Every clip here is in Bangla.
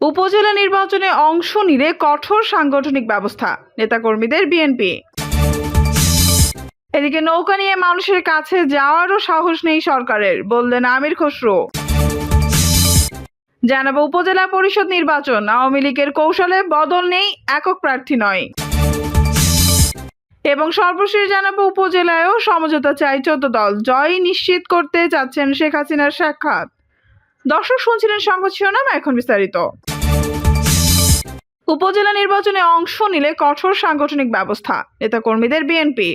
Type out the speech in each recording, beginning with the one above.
উপজেলা নির্বাচনে অংশ নিলে কঠোর সাংগঠনিক ব্যবস্থা। নেতাকর্মীদের বিএনপি। এদিকে নৌকা নিয়ে মানুষের কাছে যাওয়ারও সাহস নেই সরকারের, বললেন আমির খসরু। জানাব উপজেলা পরিষদ নির্বাচন, আওয়ামী লীগের কৌশলে বদল নেই, একক প্রার্থী নয়। এবং সর্বশেষ জানাব উপজেলায়ও সমঝোতা চাই চোদ্দ দল, জয় নিশ্চিত করতে চাচ্ছেন শেখ হাসিনার সাক্ষাৎ। দর্শক শুনছিলেন সংবাদ শিরোনাম, এখন বিস্তারিত। উপজেলা নির্বাচনে অংশ নিলে কঠোর সাংগঠনিক ব্যবস্থা, নেতাকর্মীদের বিএনপি।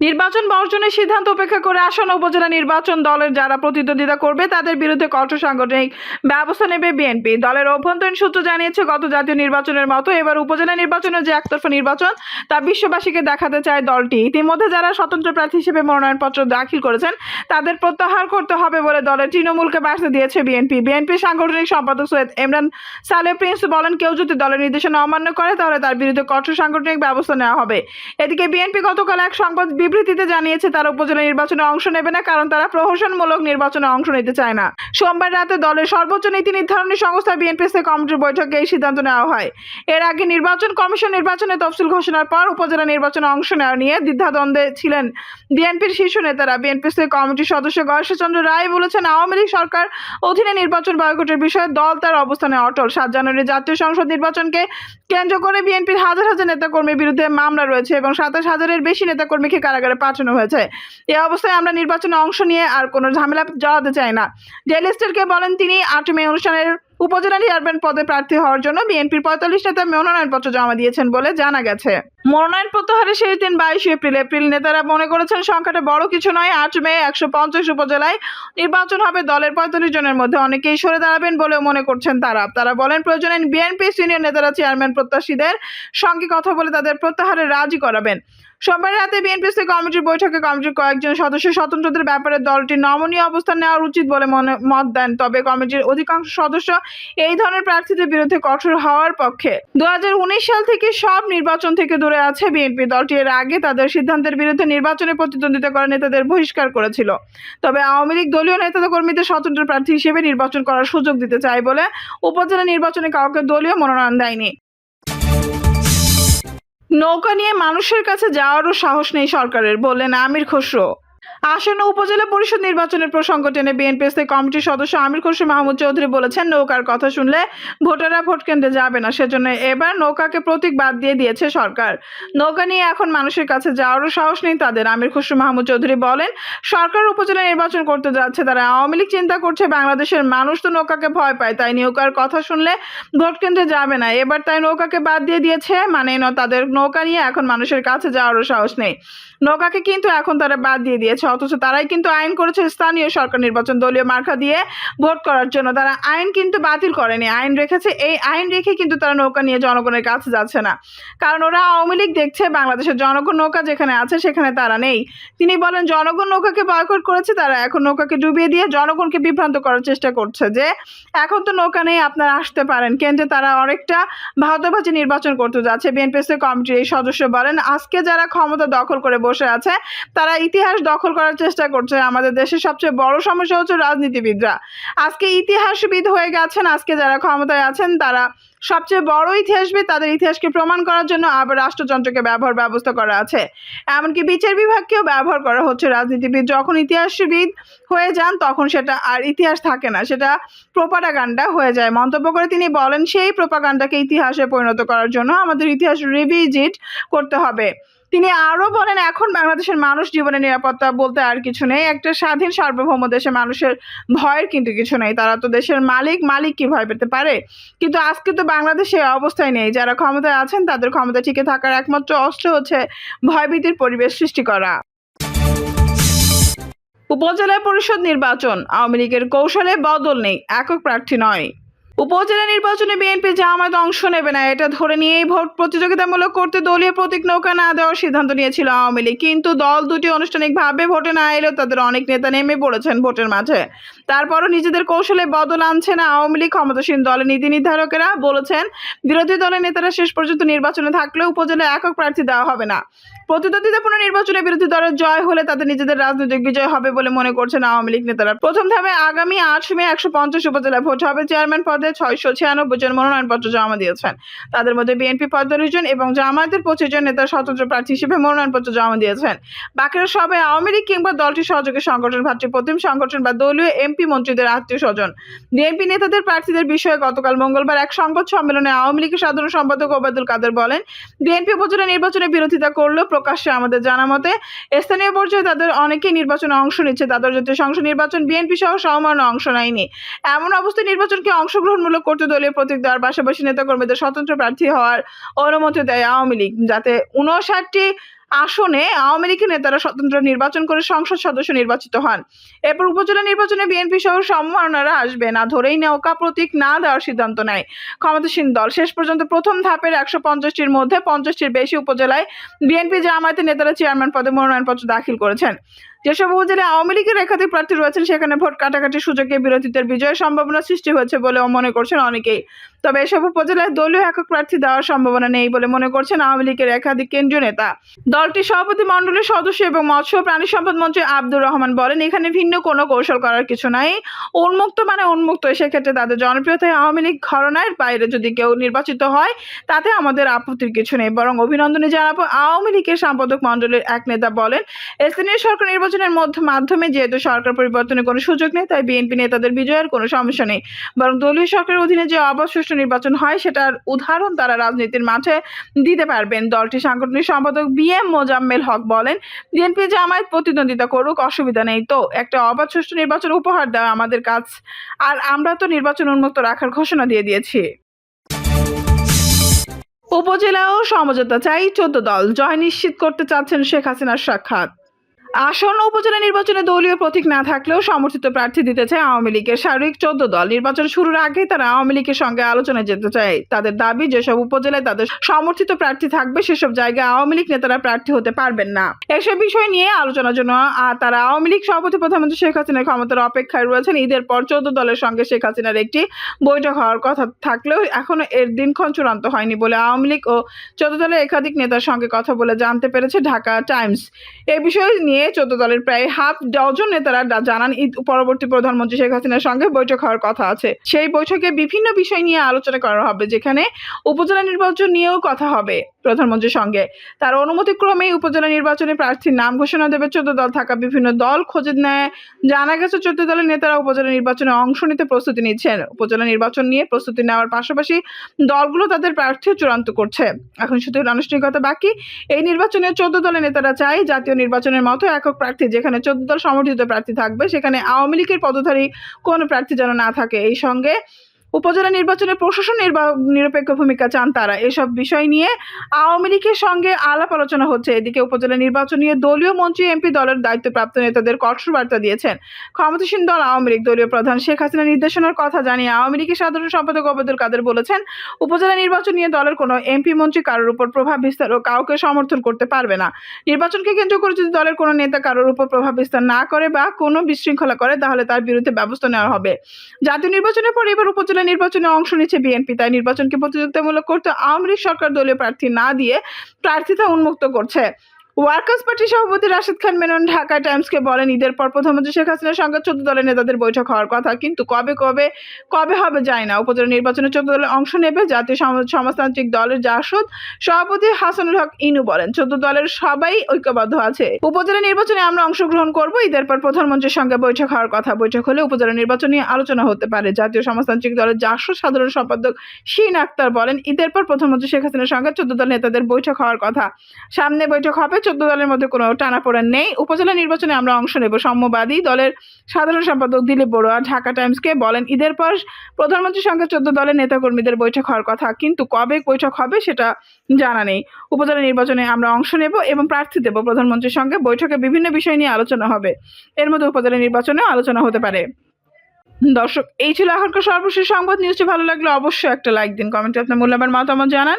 নির্বাচন বর্জনের সিদ্ধান্ত উপেক্ষা করে আসন্ন উপজেলা নির্বাচন দলের যারা প্রতিদ্বন্দ্বিতা করবে, তাদের বিরুদ্ধে কঠোর সাংগঠনিক ব্যবস্থা নেবে বিএনপি। দলের অভ্যন্তরীণ সূত্র জানিয়েছে, গত জাতীয় নির্বাচনের মতো এবার উপজেলা নির্বাচনের যে একতরফা নির্বাচন, তা বিশ্ববাসীকে দেখাতে চায় দলটি। ইতিমধ্যে যারা স্বতন্ত্র প্রার্থী হিসেবে মনোনয়নপত্র দাখিল করেছেন, তাদের প্রত্যাহার করতে হবে বলে দলের তৃণমূলকে বার্তা দিয়েছে বিএনপি। বিএনপি সাংগঠনিক সম্পাদক সৈয়দ ইমরান সালে প্রিন্স বলেন, কেউ যদি দলের নির্দেশনা অমান্য করে, তাহলে তার বিরুদ্ধে কঠোর সাংগঠনিক ব্যবস্থা নেওয়া হবে। এদিকে বিএনপি গতকাল এক সংবাদ বিবৃতিতে জানিয়েছে, তারা উপজেলা নির্বাচনে অংশ নেবে না কারণ তারা প্রহসনমূলক নির্বাচনে অংশ নিতে চায় না। সোমবার রাতে দলের সর্বোচ্চ নীতি নির্ধারণী সংস্থা বিএনপিসি কমিটির বৈঠকে এই সিদ্ধান্ত নেওয়া হয়। এর আগে নির্বাচন কমিশন নির্বাচনে তফসিল ঘোষণার পর উপজেলা নির্বাচনে অংশ নেওয়া নিয়ে দ্বিধাদ্বন্দ্বে ছিলেন বিএনপির শীর্ষ নেতারা। বিএনপিসি কমিটির সদস্য গয়েশ্বরচন্দ্র রায় বলেছেন, আওয়ামী লীগ সরকার অধীনে নির্বাচন বয়কটের বিষয়ে দল তার অবস্থানে অটল। সাত জানুয়ারি জাতীয় সংসদ নির্বাচনকে কেন্দ্র করে বিএনপির হাজার হাজার নেতাকর্মীর বিরুদ্ধে মামলা রয়েছে এবং সাতাশ হাজারের বেশি নেতাকর্মীকে কারাগারে পাঠানো হয়েছে। এ অবস্থায় আমরা নির্বাচনে অংশ নিয়ে আর কোনো ঝামেলা জড়াতে চাই না। ডেলিস্টারকে বলেন তিনি, আট মে অনুষ্ঠানের উপজেলা চেয়ারম্যান পদে প্রার্থী হওয়ার জন্য বিএনপির পঁয়তাল্লিশ নেতা মনোনয়নপত্র জমা দিয়েছেন বলে জানা গেছে। মনোনয়ন প্রত্যাহারের শেষ দিন বাইশে এপ্রিল। এপ্রিল নেতারা মনে করেছেন সংখ্যাটা বড় কিছু নয়। আট মে একশো পঞ্চাশ উপজেলায় নির্বাচন হবে। দলের পঁয়তাল্লিশ জনের মধ্যে অনেকেই সরে দাঁড়াবেন বলেও মনে করছেন তারা। তারা বলেন, প্রয়োজনে বিএনপি সিনিয়র নেতারা, চেয়ারম্যান প্রত্যাশীদের সঙ্গে কথা বলে তাদের প্রত্যাহারে রাজি করাবেন। সোমবার রাতে বিএনপিসি কমিটির বৈঠকে কমিটির কয়েকজন সদস্য স্বতন্ত্রদের ব্যাপারে দলটির নমনীয় অবস্থান নেওয়া উচিত বলে মনে, মত দেন। তবে কমিটির অধিকাংশ সদস্য এই ধরনের প্রার্থীদের বিরুদ্ধে কঠোর হওয়ার পক্ষে। দু হাজার উনিশ সাল থেকে সব নির্বাচন থেকে দূরে আছে, বিএনপি দলটি এর আগে তাদের সিদ্ধান্তের বিরুদ্ধে নির্বাচনে প্রতিদ্বন্দ্বিতা করা নেতাদের বহিষ্কার করেছিল। তবে আওয়ামী লীগ দলীয় নেতাদের কর্মীদের স্বতন্ত্র প্রার্থী হিসেবে নির্বাচন করার সুযোগ দিতে চায় বলে উপজেলা নির্বাচনে কাউকে দলীয় মনোনয়ন দেয়নি। নৌকা নিয়ে মানুষের কাছে যাওয়ারও সাহস নেই সরকারের, বললেন আমির খসরু। আসন্ন উপজেলা পরিষদ নির্বাচনের প্রসঙ্গ টেনে বিএনপিএসসি কমিটির সদস্য আমির খসরু মাহমুদ চৌধুরী বলেছেন, নৌকার কথা শুনলে ভোটাররা ভোট কেন্দ্রে যাবে না, সেজন্য এবার নৌকাকে প্রতীক বাদ দিয়ে দিয়েছে সরকার। নৌকা নিয়ে এখন মানুষের কাছে যাওয়ারও সাহস নেই তাদের। আমির খসরু মাহমুদ চৌধুরী বলেন, সরকার উপজেলা নির্বাচন করতে যাচ্ছে, তারা আওয়ামী লীগ চিন্তা করছে, বাংলাদেশের মানুষ তো নৌকাকে ভয় পায়, তাই নৌকার কথা শুনলে ভোট কেন্দ্রে যাবে না। এবার তাই নৌকাকে বাদ দিয়ে দিয়েছে মানে তাদের নৌকা নিয়ে এখন মানুষের কাছে যাওয়ারও সাহস নেই। নৌকাকে কিন্তু এখন তারা বাদ দিয়ে দিয়েছে অথচ তারাই কিন্তু আইন করেছে স্থানীয় সরকার নির্বাচন দলীয় মার্কা দিয়ে ভোট করার জন্য। তারা আইন কিন্তু বাতিল করেনি। আইন রেখেছে, এই আইন রেখে কিন্তু তারা নৌকা নিয়ে জনগণের কাছে যাচ্ছে না। কারণ ওরা আওয়ামী লীগ দেখছে, বাংলাদেশের জনগণ নৌকা যেখানে আছে সেখানে তারা নেই। তিনি বলেন, জনগণ নৌকাকে বয়কট করেছে, তারা এখন নৌকাকে ডুবিয়ে দিয়ে জনগণকে বিভ্রান্ত করার চেষ্টা করছে যে, এখন তো নৌকা নেই, আপনারা আসতে পারেন। কেন্দ্রে তারা অনেকটা ভাওতাবাজি নির্বাচন করতে যাচ্ছে। বিএনপিএসসি কমিটির এই সদস্য বলেন, আজকে যারা ক্ষমতা দখল করে বসে আছে, তারা ইতিহাস দখল করার চেষ্টা করছে। আমাদের দেশের সবচেয়ে বড় সমস্যা হচ্ছে রাজনীতিবিদরা। আজকে ইতিহাসবিদ হয়ে গেছেন, আজকে যারা ক্ষমতায় আছেন, তারা সবচেয়ে বড় ইতিহাসবিদ, তাদের ইতিহাসকে প্রমাণ করার জন্য আবার রাষ্ট্রযন্ত্রকে ব্যবহার ব্যবস্থা করা আছে। এমনকি বিচার বিভাগকেও ব্যবহার করা হচ্ছে রাজনীতিবিদ। যখন ইতিহাসবিদ হয়ে যান, তখন সেটা আর ইতিহাস থাকে না, সেটা প্রোপাগান্ডা হয়ে যায়। মন্তব্য করে তিনি বলেন, সেই প্রোপাগান্ডাকে ইতিহাসে পরিণত করার জন্য আমাদের ইতিহাস রিভিজিট করতে হবে। তিনি আরও বলেন, এখন বাংলাদেশের মানুষ জীবনের নিরাপত্তা বলতে আর কিছু নেই। একটা স্বাধীন সার্বভৌম দেশে মানুষের ভয়ের কিন্তু কিছু নেই। তারা তো দেশের মালিক মালিক কি ভয় পেতে পারে? কিন্তু আজকে তো বাংলাদেশে অবস্থায় নেই। যারা ক্ষমতায় আছেন, তাদের ক্ষমতা টিকে থাকার একমাত্র অস্ত্র হচ্ছে ভয়ভীতির পরিবেশ সৃষ্টি করা। উপজেলা পরিষদ নির্বাচন, আওয়ামী লীগের কৌশলে বদল নেই, একক প্রার্থী নয়। উপজেলা নির্বাচনে বিএনপি জামায়াত অংশ নেবে না। এটা ধরে নিয়েই ভোট প্রতিযোগিতামূলক করতে দলীয় প্রতীক নৌকা না দেওয়ার সিদ্ধান্ত নিয়েছিল আওয়ামী লীগ। কিন্তু দল দুটি আনুষ্ঠানিকভাবে ভোটে না এলেও তাদের অনেক নেতা নেমে পড়েছেন ভোটের মাঝে। তারপরও নিজেদের কৌশলে বদল আনছে না আওয়ামী লীগ ক্ষমতাসীন দলের নীতি নির্ধারকেরা বলেছেন, বিরোধী দলের নেতারা শেষ পর্যন্ত নির্বাচনে থাকলেও উপজেলায় একক প্রার্থী দেওয়া হবে না। প্রতিদ্বন্দ্বিতাপূর্ণ নির্বাচনে বিরোধী দলের জয় হলে তাদের নিজেদের রাজনৈতিক বিজয় হবে বলে মনে করছেন আওয়ামী লীগ নেতারা। প্রথম ধাপে আগামী আট মে একশো পঞ্চাশ উপজেলায় ভোট হবে। চেয়ারম্যান পদে ছয়শো ছিয়ানব্বই জন মনোনয়নপত্র জমা দিয়েছেন। তাদের মধ্যে বিএনপি পঁয়তাল্লিশ জন এবং জামায়াতের পঁচিশ জন নেতা স্বতন্ত্র প্রার্থী হিসেবে মনোনয়নপত্র জমা দিয়েছেন। বাকিরা সবাই আওয়ামী লীগ কিংবা দলটির সহযোগী সংগঠন ভাতৃপ্রতিম সংগঠন বা দলীয় এমপি মন্ত্রীদের আত্মীয় স্বজন। বিএনপি নেতাদের প্রার্থীদের বিষয়ে গতকাল মঙ্গলবার এক সংবাদ সম্মেলনে আওয়ামী লীগের সাধারণ সম্পাদক ওবায়দুল কাদের বলেন বিএনপি উপজেলা নির্বাচনে বিরোধিতা করলেও প্রকাশ্যে আমাদের জানা মতে স্থানীয় পর্যায়ে তাদের অনেকেই নির্বাচনে অংশ নিচ্ছে। তাদের যদি সংসদ নির্বাচন বিএনপি সহ সমমান অংশ নেয়নি। এমন অবস্থায় নির্বাচনকে অংশগ্রহণমূলক করতে দলীয় প্রতীক দেওয়ার পাশাপাশি নেতাকর্মীদের স্বতন্ত্র প্রার্থী হওয়ার অনুমতি দেয় আওয়ামী লীগ, যাতে উনষাটটি আসনে আওয়ামী লীগের নেতারা স্বতন্ত্র নির্বাচন করে সংসদ সদস্য নির্বাচিত হন। এরপর উপজেলা নির্বাচনে বিএনপি সহ সম্ভাবনারা আসবে। না ধরেই নৌকা প্রতীক না দেওয়ার সিদ্ধান্ত নেয়। ক্ষমতাসীন দল শেষ পর্যন্ত প্রথম ধাপের একশো পঞ্চাশটির মধ্যে পঞ্চাশটির বেশি উপজেলায় বিএনপি জামায়াতের নেতারা চেয়ারম্যান পদে মনোনয়নপত্র দাখিল করেছেন। যেসব উপজেলায় আওয়ামী লীগের একাধিক প্রার্থী রয়েছেন, সেখানে ভোট কাটাকাটির সুযোগে বিরোধীদের বিজয়ের সম্ভাবনা সৃষ্টি হয়েছে বলেও মনে করছেন অনেকেই। তবে এসব উপজেলায় দলীয় একক প্রার্থী দেওয়ার সম্ভাবনা নেই বলে মনে করছেন আওয়ামী লীগের একাধিক কেন্দ্রীয় নেতা। দলটির সভাপতি মণ্ডলীর সদস্য এবং মৎস্য প্রাণী সম্পদ মন্ত্রী আব্দুর রহমান বলেন, এখানে ভিন্ন কোনো কৌশল করার কিছু নাই। উন্মুক্ত মানে উন্মুক্ত সেক্ষেত্রে তাদের জনপ্রিয়তায় আওয়ামী লীগ ঘরনার বাইরে যদি কেউ নির্বাচিত হয়, তাতে আমাদের আপত্তির কিছু নেই। বরং অভিনন্দনে জানাব আওয়ামী লীগের সম্পাদক মণ্ডলীর এক নেতা বলেন, স্থানীয় সরকার নির্বাচনের মধ্য মাধ্যমে যেহেতু সরকার পরিবর্তনের কোনো সুযোগ নেই, তাই বিএনপি নেতাদের বিজয়ের কোনো সমস্যা নেই। বরং দলীয় সরকারের অধীনে যে অবাধ সুষ্ঠু নির্বাচন হয়, সেটার উদাহরণ তারা রাজনীতির মাঠে দিতে পারবেন। দলটির সাংগঠনিক সম্পাদক বি এম মোজাম্মেল হক বলেন, বিএনপি জামায়াত প্রতিদ্বন্দ্বিতা করুক, অসুবিধা নেই। তো একটা অবাধ সুষ্ঠু নির্বাচন উপহার দেওয়া আমাদের কাজ, আর আমরা তো নির্বাচন উন্মুক্ত রাখার ঘোষণা দিয়ে দিয়েছি। উপজেলাও সমঝোতা চাই চোদ্দ দল। জয় নিশ্চিত করতে চাচ্ছেন শেখ হাসিনার সাক্ষাৎ। আসন্ন উপজেলা নির্বাচনে দলীয় প্রতীক না থাকলেও সমর্থিত প্রার্থী দিতে চায় আওয়ামী লীগের শারীরিক চোদ্দ দল। নির্বাচন শুরুর আগেই তারা আওয়ামী লীগের সঙ্গে আলোচনায় যেতে চায়। তাদের দাবি, যেসব উপজেলায় তাদের সমর্থিত প্রার্থী থাকবে, সেসব জায়গায় আওয়ামী লীগ নেতারা প্রার্থী হতে পারবেন না। এসব বিষয় নিয়ে আলোচনার জন্য তারা আওয়ামী লীগ সভাপতি প্রধানমন্ত্রী শেখ হাসিনার ক্ষমতার অপেক্ষায় রয়েছেন। ঈদের পর চোদ্দ দলের সঙ্গে শেখ হাসিনার একটি বৈঠক হওয়ার কথা থাকলেও এখনও এর দিনক্ষণ চূড়ান্ত হয়নি বলে আওয়ামী লীগ ও চোদ্দ দলের একাধিক নেতার সঙ্গে কথা বলে জানতে পেরেছে ঢাকা টাইমস। এ বিষয় নিয়ে চোদ্দ দলের প্রায় হাফ ডজন নেতারা জানান, ঈদ পরবর্তী প্রধানমন্ত্রী শেখ হাসিনার সঙ্গে বৈঠক হওয়ার কথা আছে। সেই বৈঠকে বিভিন্ন বিষয় নিয়ে আলোচনা করা হবে, যেখানে উপজেলা নির্বাচন নিয়েও কথা হবে। প্রধানমন্ত্রীর সঙ্গে। তার অনুমতিক্রমেই উপজেলা নির্বাচনে প্রার্থীর নাম ঘোষণা দেবে চোদ্দ দল থাকা বিভিন্ন দল। খোঁজ নেয়, জানা গেছে চোদ্দ দলের নেতারা উপজেলা নির্বাচনে অংশ নিতে প্রস্তুতি নিচ্ছেন। উপজেলা নির্বাচন নিয়ে প্রস্তুতি নেওয়ার পাশাপাশি দলগুলো তাদের প্রার্থীও চূড়ান্ত করছে। এখন শুধু আনুষ্ঠানিকতা বাকি। এই নির্বাচনে চোদ্দ দলের নেতারা চাই। জাতীয় নির্বাচনের মতো একক প্রার্থী, যেখানে চোদ্দ দল সমর্থিত প্রার্থী থাকবে, সেখানে আওয়ামী লীগের পদধারী কোনো প্রার্থী যেন না থাকে। এই সঙ্গে উপজেলা নির্বাচনে প্রশাসন নিরপেক্ষ ভূমিকা চান তারা। এসব বিষয় নিয়ে আওয়ামী লীগের সঙ্গে আলাপ আলোচনা হচ্ছে। এদিকে উপজেলা নির্বাচন নিয়ে দলীয় মন্ত্রী, এমপি দলের দায়িত্বপ্রাপ্ত নেতাদের কঠোর বার্তা দিয়েছেন। ক্ষমতাসীন দল আওয়ামী লীগ। দলীয় প্রধান শেখ হাসিনা নির্দেশনার কথা জানিয়ে আওয়ামী লীগের সাধারণ সম্পাদক ওবায়দুল কাদের বলেছেন, উপজেলা নির্বাচন নিয়ে দলের কোনো এমপি মন্ত্রী কারোর উপর প্রভাব বিস্তার ও কাউকে সমর্থন করতে পারবে না। নির্বাচনকে কেন্দ্র করে যদি দলের কোনো নেতা কারোর উপর প্রভাব বিস্তার না করে বা কোনো বিশৃঙ্খলা করে, তাহলে তার বিরুদ্ধে ব্যবস্থা নেওয়া হবে। জাতীয় নির্বাচনের পর এবার উপজেলা নির্বাচনে অংশ নিচ্ছে বিএনপি। তাই নির্বাচনকে প্রতিযোগিতামূলক করতে আওয়ামী লীগ সরকার দলীয় প্রার্থী না দিয়ে প্রার্থিতা উন্মুক্ত করছে। ওয়ার্কার্স পার্টির সভাপতি রাশিদ খান মেনন ঢাকা টাইমসকে বলেন, ঈদের পর প্রধানমন্ত্রী শেখ হাসিনার সঙ্গে চোদ্দ দলের নেতাদের বৈঠক হওয়ার কথা। কিন্তু কবে কবে কবে হবে যায় না। উপজেলা নির্বাচনে চোদ্দ দলের অংশ নেবে জাতীয় সম- সমাজতান্ত্রিক দলের জাসদ সভাপতি হাসানুল হক ইনু বলেন, চোদ্দ দলের সবাই ঐক্যবদ্ধ আছে। উপজেলা নির্বাচনে আমরা অংশগ্রহণ করব, ঈদের পর প্রধানমন্ত্রীর সঙ্গে বৈঠক হওয়ার কথা। বৈঠক হলে উপজেলা নির্বাচন নিয়ে আলোচনা হতে পারে। জাতীয় সমাজতান্ত্রিক দলের জাসদ সাধারণ সম্পাদক শিন আক্তার বলেন, ঈদের পর প্রধানমন্ত্রী শেখ হাসিনার সঙ্গে চোদ্দ দল নেতাদের বৈঠক হওয়ার কথা। সামনে বৈঠক হবে চোদ্দ দলের মধ্যে কোনো টানাপোড়েন নেই। উপজেলা নির্বাচনে আমরা অংশ নেব। সাম্যবাদী দলের সাধারণ সম্পাদক দিলীপ বড়ুয়া ঢাকা টাইমসকে বলেন, ঈদের পর প্রধানমন্ত্রীর সঙ্গে চোদ্দ দলের নেতাকর্মীদের বৈঠক হওয়ার কথা। কিন্তু কবে বৈঠক হবে সেটা জানা নেই। উপজেলা নির্বাচনে আমরা অংশ নেব এবং প্রার্থী দেব। প্রধানমন্ত্রীর সঙ্গে বৈঠকে বিভিন্ন বিষয় নিয়ে আলোচনা হবে। এর মধ্যে উপজেলা নির্বাচনেও আলোচনা হতে পারে। দর্শক, এই ছিল এখনকার সর্বশেষ সংবাদ। নিউজটি ভালো লাগলে অবশ্যই একটা লাইক দিন। কমেন্টে আপনার মূল্যবান মতামত জানান।